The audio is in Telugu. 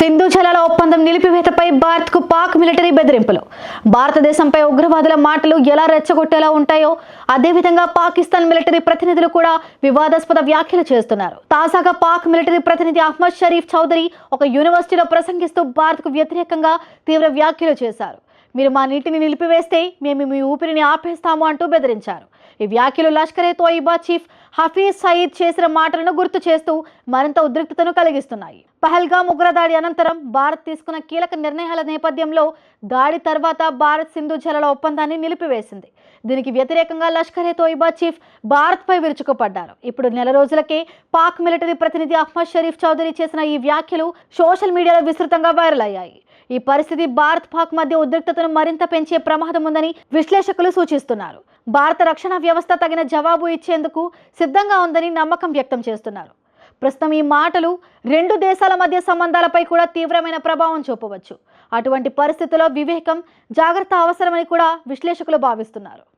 సింధు జలాల ఒప్పందం నిలిపివేతపై భారత్కు పాక్ మిలిటరీ బెదిరింపులు. భారతదేశంపై ఉగ్రవాదుల మాటలు ఎలా రెచ్చగొట్టేలా ఉంటాయో అదేవిధంగా పాకిస్తాన్ మిలిటరీ ప్రతినిధులు కూడా వివాదాస్పద వ్యాఖ్యలు చేస్తున్నారు. తాజాగా పాక్ మిలిటరీ ప్రతినిధి అహ్మద్ షరీఫ్ చౌదరి ఒక యూనివర్సిటీలో ప్రసంగిస్తూ భారత్కు వ్యతిరేకంగా తీవ్ర వ్యాఖ్యలు చేశారు. మీరు మా నీటిని నిలిపివేస్తే మేము మీ ఊపిరిని ఆపేస్తాము అంటూ బెదిరించారు. ఈ వ్యాఖ్యలు లష్కరే తోయిబా చీఫ్ హఫీజ్ సయీద్ చేసిన మాటలను గుర్తు చేస్తూ మరింత ఉద్రిక్తతను కలిగిస్తున్నాయి. పహల్గామ్ ఉగ్రదాడి అనంతరం భారత్ తీసుకున్న కీలక నిర్ణయాల నేపథ్యంలో దాడి తర్వాత భారత్ సింధు జలాల ఒప్పందాన్ని నిలిపివేసింది. దీనికి వ్యతిరేకంగా లష్కరే తోయిబా చీఫ్ భారత్పై విరుచుకుపడ్డారు. ఇప్పుడు నెల రోజులకే పాక్ మిలిటరీ ప్రతినిధి అహ్మద్ షరీఫ్ చౌదరి చేసిన ఈ వ్యాఖ్యలు సోషల్ మీడియాలో విస్తృతంగా వైరల్ అయ్యాయి. ఈ పరిస్థితి భారత్ పాక్ మధ్య ఉద్రిక్తతను మరింత పెంచే ప్రమాదం ఉందని విశ్లేషకులు సూచిస్తున్నారు. భారత రక్షణ వ్యవస్థ తగిన జవాబు ఇచ్చేందుకు సిద్ధంగా ఉందని నమ్మకం వ్యక్తం చేస్తున్నారు. ప్రస్తుతం ఈ మాటలు రెండు దేశాల మధ్య సంబంధాలపై కూడా తీవ్రమైన ప్రభావం చూపవచ్చు. అటువంటి పరిస్థితుల్లో వివేకం జాగ్రత్త అవసరమని కూడా విశ్లేషకులు భావిస్తున్నారు.